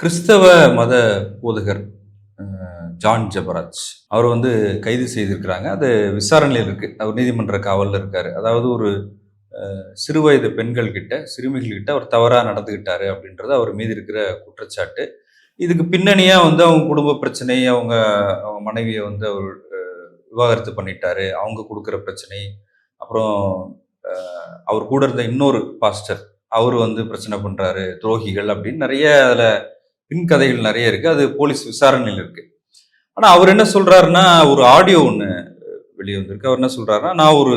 கிறிஸ்தவ மத போதகர் ஜான் ஜபராஜ். அவர் வந்து கைது செய்திருக்கிறாங்க. அது விசாரணையில் இருக்குது அவர் நீதிமன்ற காவலில் இருக்கார். அதாவது ஒரு சிறு சிறுவயது பெண்கள் கிட்ட சிறுமிகள் கிட்ட அவர் தவறாக நடந்துக்கிட்டாரு அப்படின்றது அவர் மீது இருக்கிற குற்றச்சாட்டு. இதுக்கு பின்னணியாக வந்து அவங்க குடும்ப பிரச்சனை அவங்க அவங்க மனைவியை வந்து அவர் விவாகரத்து பண்ணிட்டாரு. அவங்க கொடுக்குற பிரச்சனை. அப்புறம் அவர் கூட இருந்த இன்னொரு பாஸ்டர் அவர் வந்து பிரச்சனை பண்ணுறாரு துரோகிகள் அப்படின்னு நிறைய அதில் பின்கதைகள் நிறைய இருக்கு. அது போலீஸ் விசாரணையில் இருக்கு. ஆனா அவர் என்ன சொல்றாருன்னா ஒரு ஆடியோ ஒன்று வெளியே வந்திருக்கு. அவர் என்ன சொல்றாருன்னா நான் ஒரு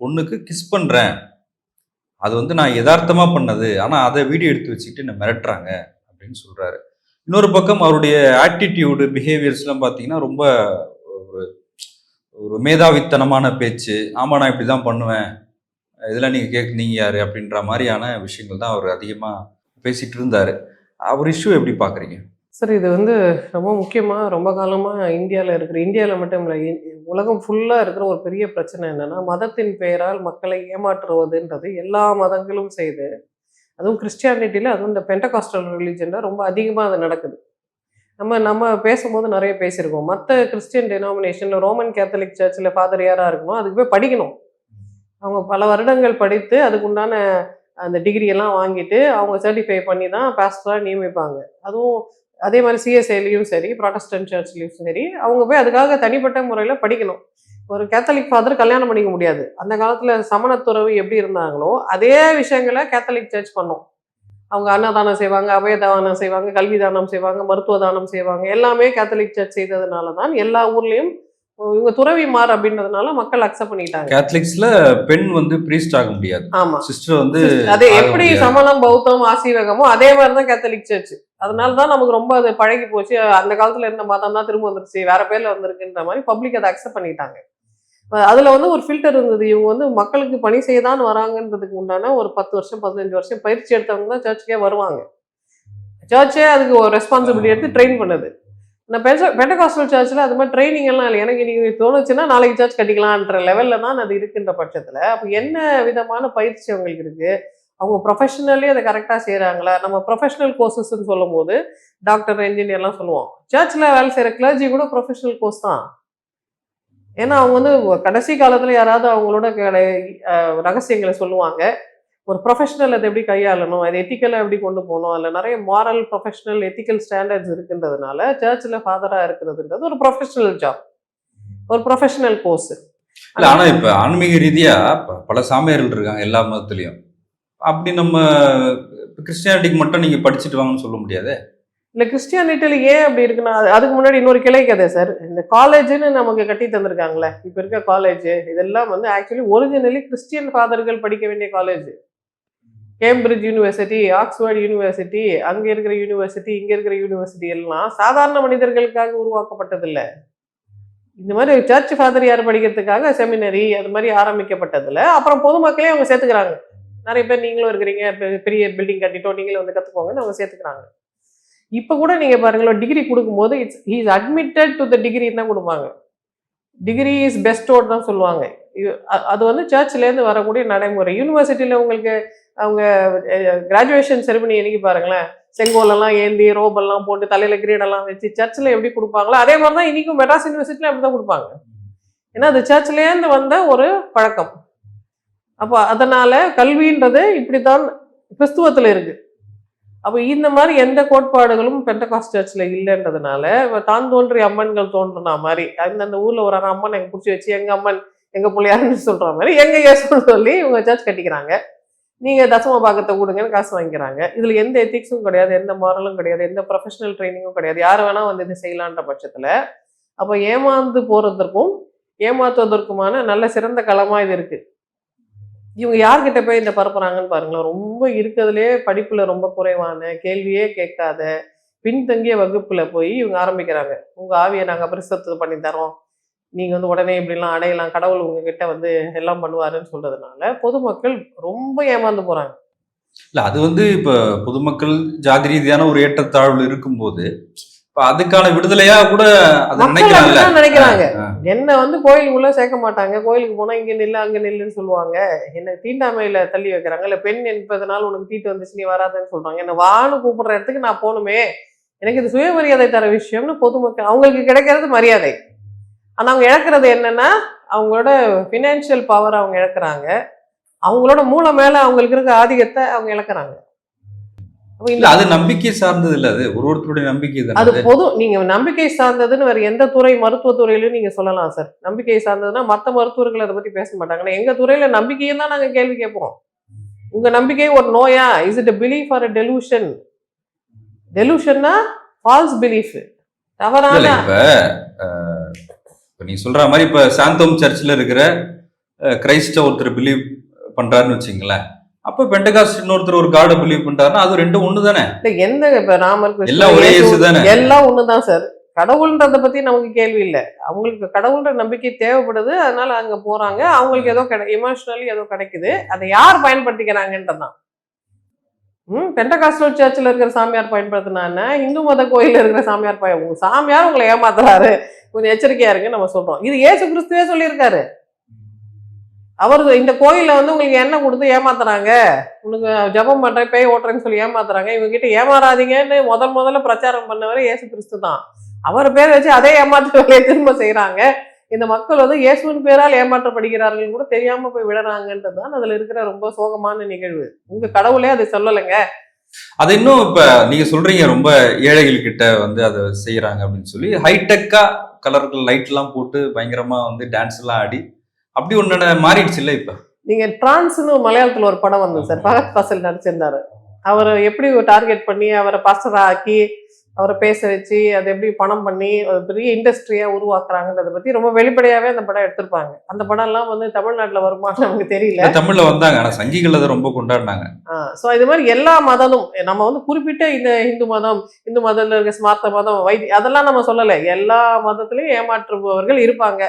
பொண்ணுக்கு கிஸ் பண்றேன். அது வந்து நான் யதார்த்தமா பண்ணது. ஆனா அதை வீடியோ எடுத்து வச்சுக்கிட்டு என்ன மிரட்டுறாங்க அப்படின்னு சொல்றாரு. இன்னொரு பக்கம் அவருடைய ஆட்டிடியூடு பிஹேவியர்ஸ்லாம் பார்த்தீங்கன்னா ரொம்ப ஒரு ஒரு மேதாவித்தனமான பேச்சு. ஆமா நான் இப்படி தான் பண்ணுவேன். இதெல்லாம் நீங்க கேட்குறீங்க நீங்க யாரு? அப்படின்ற மாதிரியான விஷயங்கள் தான் அவர் அதிகமா பேசிட்டு இருந்தாரு. அவர் இஷ்யூ எப்படி பார்க்குறீங்க? சார் இது வந்து ரொம்ப முக்கியமாக ரொம்ப காலமாக இந்தியாவில் இருக்கிற இந்தியாவில் மட்டும் இல்லை உலகம் ஃபுல்லாக இருக்கிற ஒரு பெரிய பிரச்சனை என்னென்னா மதத்தின் பெயரால் மக்களை ஏமாற்றுவதுன்றது எல்லா மதங்களும் செய்து அதுவும் கிறிஸ்டியானிட்டியில் அதுவும் இந்த பெண்டகாஸ்டல் ரிலீஜனில் ரொம்ப அதிகமாக அது நடக்குது. நம்ம நம்ம பேசும்போது நிறைய பேசியிருக்கோம். மற்ற கிறிஸ்டியன் டெனாமினேஷனில் ரோமன் கேத்தலிக் சர்ச்சில் ஃபாதர் யாராக இருக்கணும் அதுக்கு போய் படிக்கணும். அவங்க பல வருடங்கள் படித்து அதுக்குண்டான அந்த டிகிரியெல்லாம் வாங்கிட்டு அவங்க சர்டிஃபை பண்ணி தான் பாஸ்டராக நியமிப்பாங்க. அதுவும் அதே மாதிரி சிஎஸ்ஐலையும் சரி ப்ராட்டஸ்டன்ட் சர்ச்லையும் சரி அவங்க போய் அதுக்காக தனிப்பட்ட முறையில் படிக்கணும். ஒரு கேத்தலிக் ஃபாதர் கல்யாணம் பண்ணிக்க முடியாது. அந்த காலத்தில் சமணத்துறவு எப்படி இருந்தாங்களோ அதே விஷயங்களை கேத்தலிக் சர்ச் பண்ணும். அவங்க அன்னதானம் செய்வாங்க அபயதானம் செய்வாங்க கல்வி தானம் செய்வாங்க மருத்துவ தானம் செய்வாங்க எல்லாமே கேத்தலிக் சர்ச் செய்ததுனால தான் எல்லா ஊர்லேயும் இவங்க துறவிமார் அப்படின்றதுனால மக்கள் அக்செப்ட் பண்ணிட்டாங்க கேத்தலிக்ஸ்ல பெண் வந்து பிரீஸ்ட் ஆக முடியாது. ஆமா. சிஸ்டர் வந்து அதே எப்படி. சமணம் பௌத்தம் ஆசீவகமோ அதே மாதிரி தான் கேத்தலிக் சர்ச் அதனால தான் நமக்கு ரொம்ப அது பழகி போச்சு. அந்த காலத்துல இருந்த மதம் தான் திரும்ப வந்துருச்சு. வேற பேர்ல வந்திருக்குன்ற மாதிரி பப்ளிக் அதை அக்செப்ட் பண்ணிட்டாங்க அதுல வந்து ஒரு ஃபில்டர் இருந்தது. இவங்க வந்து மக்களுக்கு பணி செய்ய தான் வராங்கன்றதுக்கு உண்டான ஒரு பத்து வருஷம் பதினஞ்சு வருஷம் பயிற்சி எடுத்தவங்க தான் சர்ச்சுக்கே வருவாங்க. சர்ச்சே அதுக்கு ஒரு ரெஸ்பான்சிபிலிட்டி எடுத்து ட்ரெயின் பண்ணுது. நான் பெச பெண்டகாஸ்டல் சர்ச்சில் அது மாதிரி ட்ரைனிங் எல்லாம் இல்லை. எனக்கு நீங்கள் தோணுச்சுன்னா நாளைக்கு சர்ச் கட்டிக்கலான்ற லெவலில் தான் அது இருக்குன்ற பட்சத்தில். அப்போ என்ன விதமான பயிற்சி அவங்களுக்கு இருக்குது அவங்க ப்ரொஃபஷனலே அதை கரெக்டாக செய்கிறாங்களா நம்ம ப்ரொஃபஷனல் கோர்சஸ்ன்னு சொல்லும் போது டாக்டர் என்ஜினியர்லாம் சொல்லுவோம் சர்ச்சில் வேலை செய்கிற கிளர்ஜி கூட ப்ரொஃபஷனல் கோர்ஸ் தான். ஏன்னா அவங்க வந்து கடைசி காலத்தில் யாராவது அவங்களோட ரகசியங்களை சொல்லுவாங்க. ஒரு ப்ரொஃபஷனல் அதை எப்படி கையாளணும்? அது எத்திக்கலாக எப்படி கொண்டு போகணும்? அதில் நிறைய மாரல் ப்ரொஃபஷனல் எத்திக்கல் ஸ்டாண்டர்ட்ஸ் இருக்குன்றதுனால சர்ச்சில் ஃபாதராக இருக்கிறதுன்றது ஒரு ப்ரொஃபஷனல் ஜாப் ஒரு ப்ரொஃபஷனல் கோர்ஸ் இல்ல ஆனா இப்ப ஆன்மீக ரீதியா ப- பல சாமியார்கள் இருக்காங்க எல்லா மதத்துலயும். அப்படி நம்ம கிறிஸ்டியானிட்டிக்கு மட்டும் நீங்க படிச்சுட்டு வாங்கன்னு சொல்ல முடியாது? இல்லை கிறிஸ்டியானிட்டியில் ஏன் அப்படி இருக்குன்னா அது- அதுக்கு முன்னாடி இன்னொரு கிளை கதை சார். இந்த காலேஜ்னு நமக்கு கட்டி தந்திருக்காங்களே இப்போ இருக்க காலேஜ் இதெல்லாம் வந்து ஆக்சுவலி ஒரிஜினலி கிறிஸ்டியன் ஃபாதர்கள் படிக்க வேண்டிய college Cambridge university Oxford university அங்கே இருக்கிற யூனிவர்சிட்டி இங்கே இருக்கிற யூனிவர்சிட்டி எல்லாம் சாதாரண மனிதர்களுக்காக உருவாக்கப்பட்டதில்ல. இந்த மாதிரி சர்ச் ஃபாதர் யார் படிக்கிறதுக்காக செமினரி அது மாதிரி ஆரம்பிக்கப்பட்டதில்ல. அப்புறம் பொதுமக்களே அவங்க சேர்த்துக்கிறாங்க. நிறைய பேர் நீங்களும் இருக்கிறீங்க பெரிய பில்டிங் கட்டிட்டோம் நீங்களும் வந்து கற்றுக்கோங்கன்னு அவங்க சேர்த்துக்கிறாங்க. இப்போ கூட நீங்கள் பாருங்களேன் டிகிரி கொடுக்கும்போது it's he's admitted to the degree தான் கொடுப்பாங்க. டிகிரி இஸ் பெஸ்டோட் தான் சொல்லுவாங்க. இது- அது வந்து சர்ச்லேருந்து வரக்கூடிய நடைமுறை. யூனிவர்சிட்டியில் உங்களுக்கு அவங்க கிராஜுவேஷன் செரிமனி என்னைக்கு பாருங்களேன்? செங்கோலெல்லாம் ஏந்தி ரோபெல்லாம் போட்டு தலையில் கிரீடெல்லாம் வச்சு சர்ச்சில் எப்படி கொடுப்பாங்களோ அதே மாதிரி தான் இன்றைக்கும் மெட்ராஸ் யூனிவர்சிட்டியில் அப்படி தான் கொடுப்பாங்க. ஏன்னா அது சர்ச்லேருந்து வந்த ஒரு பழக்கம். அப்போ அதனால் கல்வின்றது இப்படி தான் கிறிஸ்துவத்தில் இருக்குது அப்போ இந்த மாதிரி எந்த கோட்பாடுகளும் பெண்டகாஸ்ட் சர்ச்சில் இல்லைன்றதுனால இப்போ தான் தோன்றிய அம்மன்கள் தோன்றுனா மாதிரி அந்தந்த ஊரில் ஒரு அம்மன் எங்கள் பிடிச்சி வச்சு எங்கள் அம்மன் எங்கள் பிள்ளையாருன்னு சொல்கிற மாதிரி எங்கள் இயேசுன்னு சொல்லி இவங்க சர்ச் கட்டிக்கிறாங்க. நீங்கள் தசம பாகத்தை கொடுங்கன்னு காசு வாங்கிக்கிறாங்க. இதில் எந்த எத்திக்ஸும் கிடையாது எந்த மாரலும் கிடையாது எந்த ப்ரொஃபஷனல் ட்ரைனிங்கும் கிடையாது. யார் வேணால் வந்து இது செய்யலான்ற பட்சத்தில் அப்போ ஏமாந்து போகிறதற்கும் ஏமாத்துவதற்குமான நல்ல சிறந்த களமாக இது இருக்குது இவங்க யார்கிட்ட போய் இந்த பரப்புறாங்கன்னு பாருங்களேன். ரொம்ப இருக்கிறதுலே படிப்பில் ரொம்ப குறைவான கேள்வியே கேட்காத பின்தங்கிய வகுப்பில் போய் இவங்க ஆரம்பிக்கிறாங்க. உங்கள் ஆவியை நாங்கள் பரிசுத்தம் பண்ணி தரோம் நீங்க வந்து உடனே இப்படிலாம் அடையலாம் கடவுள் உங்ககிட்ட வந்து எல்லாம் பண்ணுவாருன்னு சொல்றதுனால பொதுமக்கள் ரொம்ப ஏமாந்து போறாங்க. இல்ல அது வந்து இப்ப பொதுமக்கள் ஜாதி ரீதியான ஒரு ஏற்றத்தாழ்வு இருக்கும்போது இப்ப அதுக்கான விடுதலையா கூட நினைக்கிறாங்க. என்ன வந்து கோயிலுக்குள்ள சேர்க்க மாட்டாங்க கோயிலுக்கு போனா இங்க நில்லு அங்க நில்லுன்னு சொல்லுவாங்க. என்ன தீண்டாமையில தள்ளி வைக்கிறாங்க. இல்ல பெண் என்பதனால உனக்கு தீட்டு வந்துச்சு நீ வராதுன்னு சொல்றாங்க. என்ன வான்னு கூப்பிடுற இடத்துக்கு நான் போகணுமே. எனக்கு இது சுயமரியாதை தர விஷயம்னு பொதுமக்கள் அவங்களுக்கு கிடைக்கிறது மரியாதை. ஆனா அவங்க இழக்கிறது என்னன்னா அவங்களோட ஃபினான்ஷியல் பவர் அவங்க இழக்கிறாங்க. அவங்களோட மூளை மேல அவங்களுக்கு இருக்க ஆதிக்கத்தை அவங்க இழக்கிறாங்க. இல்ல அது நம்பிக்கை சார்ந்தது இல்ல அது ஒரு ஒருத்தருடைய நம்பிக்கை அது தானே பொது நீங்க நம்பிக்கை சார்ந்ததுன்னு வேற எந்த துறை மருத்துவ துறையிலும் நீங்க சொல்லலாம் சார் நம்பிக்கை சார்ந்ததுன்னா மத்த மருத்துவர்கள் அதை பத்தி பேச மாட்டாங்க. ஆனா எங்க துறையில நம்பிக்கையும் தான் நாங்க கேள்வி கேட்போம். உங்க நம்பிக்கை ஒரு நோயா? Is it belief or delusion டெலூஷன்னா false belief தவறான இப்ப நீ சொல்ற மாதிரி இப்ப சாந்தோம் சர்ச்சில் இருக்கிற கிரைஸ்ட ஒருத்தர் பிலீவ் பண்றாருன்னு வச்சுங்களேன் அப்ப பெண்டகாஸ்ட் இன்னொருத்தர் ஒரு காடை பிலீவ் பண்றாருன்னா அது ரெண்டும் ஒண்ணு தானே? எந்த இப்ப ராமர் எல்லாம் ஒரே தானே? எல்லாம் ஒண்ணுதான் சார் கடவுள்ன்றத பத்தி நமக்கு கேள்வி இல்ல. அவங்களுக்கு கடவுள்ன்ற நம்பிக்கை தேவைப்படுது அதனால அங்க போறாங்க. அவங்களுக்கு ஏதோ கிடை இமோஷனலி ஏதோ கிடைக்குது. அதை யார் பயன்படுத்திக்கிறாங்கன்றதான் ம் பெண்டகாஸ்டல் சர்ச்சில் இருக்கிற சாமியார் பயன்படுத்தினா இந்து மத கோயில்ல இருக்கிற சாமியார் பய சாமியார் உங்களை ஏமாத்துறாரு. கொஞ்சம் எச்சரிக்கையா இருங்க நம்ம சொல்றோம். இது ஏசு கிறிஸ்துவே சொல்லியிருக்காரு. அவர் இந்த கோயில்ல வந்து உங்களுக்கு எண்ணெய் கொடுத்து ஏமாத்துறாங்க. உனக்கு ஜெபம் பண்றேன் பேய் ஓட்டுறேன்னு சொல்லி ஏமாத்துறாங்க. இவங்க கிட்ட ஏமாறாதீங்கன்னு முதல் முதல்ல பிரச்சாரம் பண்ணவர் இயேசு கிறிஸ்து தான். அவர் பேர் வச்சு அதே ஏமாற்று வேலையை திரும்ப செய்யறாங்க இந்த மக்கள் வந்து இயேசுவின் பேரால் ஏமாற்றப்படுகிறார்கள் கூட தெரியாம போய் விடுறாங்கன்றது தான் அதுல இருக்கிற ரொம்ப சோகமான நிகழ்வு. உங்க கடவுளே அதை சொல்லலைங்க. அது இன்னும் இப்ப நீங்க சொல்றீங்க ரொம்ப ஏழைகள் கிட்ட வந்து அதை செய்யறாங்க அப்படின்னு சொல்லி. ஹைடெக்கா கலர்கள் லைட் எல்லாம் போட்டு பயங்கரமா வந்து டான்ஸ் எல்லாம் ஆடி அப்படி ஒன்னு மாறிடுச்சு இல்ல இப்ப? நீங்க டிரான்ஸ்னு மலையாளத்துல ஒரு படம் வந்தது சார் பகத் பாசல் நடிச்சிருந்தாரு. அவர் எப்படி டார்கெட் பண்ணி அவரை பாஸ்டரா ஆக்கி அவரை பேச வச்சு அதை எப்படி பணம் பண்ணி ஒரு பெரிய இண்டஸ்ட்ரியா உருவாக்குறாங்கன்றத பத்தி ரொம்ப வெளிப்படையாவே அந்த படம் எடுத்திருப்பாங்க. அந்த படம் எல்லாம் வந்து தமிழ்நாட்டுல வருமானு நமக்கு தெரியல. தமிழ்ல வந்தாங்க. ஆனா சங்கிகள் அதை ரொம்ப கொண்டாடினாங்க. ஸோ இது மாதிரி எல்லா மதமும் நம்ம வந்து குறிப்பிட்ட இந்த இந்து மதம் இந்து மதத்துல இருக்க ஸ்மார்த்த மதம் வைத்தி அதெல்லாம் நம்ம சொல்லலை. எல்லா மதத்திலையும் ஏமாற்றுபவர்கள் இருப்பாங்க.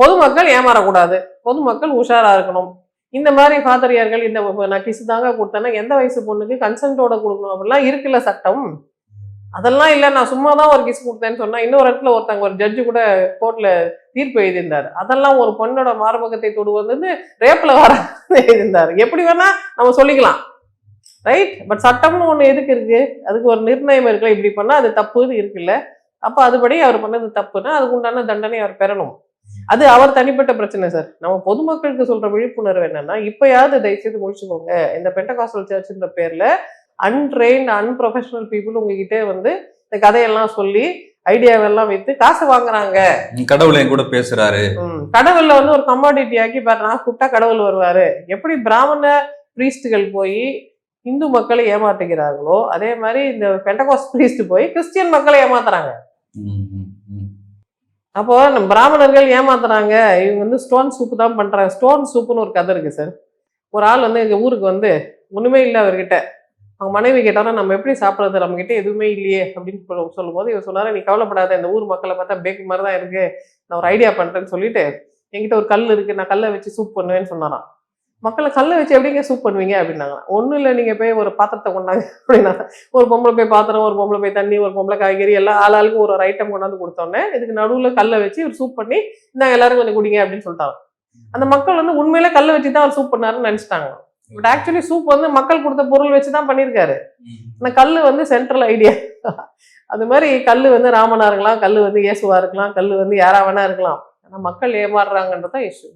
பொதுமக்கள் ஏமாறக்கூடாது. பொதுமக்கள் உஷாரா இருக்கணும். இந்த மாதிரி ஃபாதரியார்கள் இந்த நான் கிசு தாங்க கொடுத்தேன்னா எந்த வயசு பொண்ணுக்கு கன்சென்ட்டோட கொடுக்கணும் அப்படிலாம் இருக்குல்ல சட்டம்? அதெல்லாம் இல்லை நான் சும்மா தான் ஒரு கிஸ் கொடுத்தேன்னு சொன்னால் இன்னொரு இடத்துல ஒருத்தங்க ஒரு ஜட்ஜு கூட கோர்ட்டில் தீர்ப்பு எழுதியிருந்தாரு. அதெல்லாம் ஒரு பொண்ணோட மார்பகத்தை தொடுவது ரேப்பில் வர எழுதியிருந்தாரு. எப்படி வேணால் நம்ம சொல்லிக்கலாம். ரைட் பட் சட்டம்னு ஒன்று எதுக்கு இருக்கு? அதுக்கு ஒரு நிர்ணயம் இருக்குல்ல இப்படி பண்ணால் அது தப்புன்னு இருக்குல்ல. அப்போ அதுபடி அவர் பண்ணது தப்புன்னா அதுக்கு உண்டான தண்டனை அவர் பெறணும். அது அவர் தனிப்பட்ட பிரச்சனை சார் நம்ம பொதுமக்களுக்கு சொல்ற விழிப்புணர்வு என்னன்னா இப்பயாவது தயவுசெய்து முடிச்சுக்கோங்க. இந்த பெண்டகாசல் சர்ச்சுன்ற பேர்ல அன்ட்ரெயின்ட் அன்ப்ரொஃபஷனல் பீப்புள் உங்ககிட்ட வந்து இந்த கதையெல்லாம் சொல்லி ஐடியாவெல்லாம் வைத்து காசு வாங்குறாங்க. கடவுள் என் கூட பேசுறாரு. கடவுள்ல வந்து ஒரு கமாடிட்டி ஆக்கி பாரு நான் கூப்பிட்டா கடவுள் வருவாரு. எப்படி பிராமண பிரீஸ்டுகள் போய் இந்து மக்களை ஏமாற்றுகிறார்களோ அதே மாதிரி இந்த பெண்டகாஸ் பிரீஸ்ட் போய் கிறிஸ்டியன் மக்களை ஏமாத்துறாங்க. அப்போ நம்ம பிராமணர்கள் ஏமாத்துறாங்க. இவங்க வந்து ஸ்டோன் சூப்பு தான் பண்றாங்க. ஸ்டோன் சூப்புன்னு ஒரு கதை இருக்கு சார் ஒரு ஆள் வந்து எங்க ஊருக்கு வந்து ஒண்ணுமே இல்லை அவர்கிட்ட. அவங்க மனைவி கேட்டாலும் நம்ம எப்படி சாப்பிட்றது? நம்ம கிட்டே எதுவுமே இல்லையே அப்படின்னு சொல்லும்போது இவர் சொன்னார் நீ கவலைப்படாத இந்த ஊர் மக்களை பார்த்தா பேக் மாதிரி தான் இருக்கு. நான் ஒரு ஐடியா பண்ணுறேன்னு சொல்லிட்டு என்கிட்ட ஒரு கல் இருக்கு நான் கல்லை வச்சு சூப் பண்ணுவேன்னு சொன்னாராம். மக்களை கல்லை வச்சு எப்படிங்க சூப் பண்ணுவீங்க? அப்படின்னாங்க ஒன்றும் இல்லை நீங்கள் போய் ஒரு பாத்திரத்தை கொண்டாங்க அப்படின்னா ஒரு பொம்பளை போய் பாத்திரம் ஒரு பொம்பளை போய் தண்ணி ஒரு பொம்பளை காய்கறி எல்லாம் ஆள் ஒரு ஒரு ஐட்டம் கொண்டாந்து கொடுத்தோன்னே இதுக்கு நடுவில் கல்லை வச்சு ஒரு சூப் பண்ணி இந்தாங்க எல்லாரும் கொஞ்சம் குடிங்க அப்படின்னு சொல்லிட்டாங்க அந்த மக்கள் வந்து உண்மையிலே கல்லை வச்சு தான் அவர் சூப் பண்ணாருன்னு நினச்சிட்டாங்க பட் ஆக்சுவலி சூப் வந்து மக்கள் கொடுத்த பொருள் வச்சு தான் பண்ணியிருக்காரு அந்த கல் வந்து சென்ட்ரல் ஐடியா அது மாதிரி கல் வந்து ராமனா இருக்கலாம் கல் வந்து இயேசுவா இருக்கலாம் கல் வந்து யாரா வேணா இருக்கலாம். ஆனா மக்கள் ஏமாறுறாங்கன்றதான் இஷ்யூ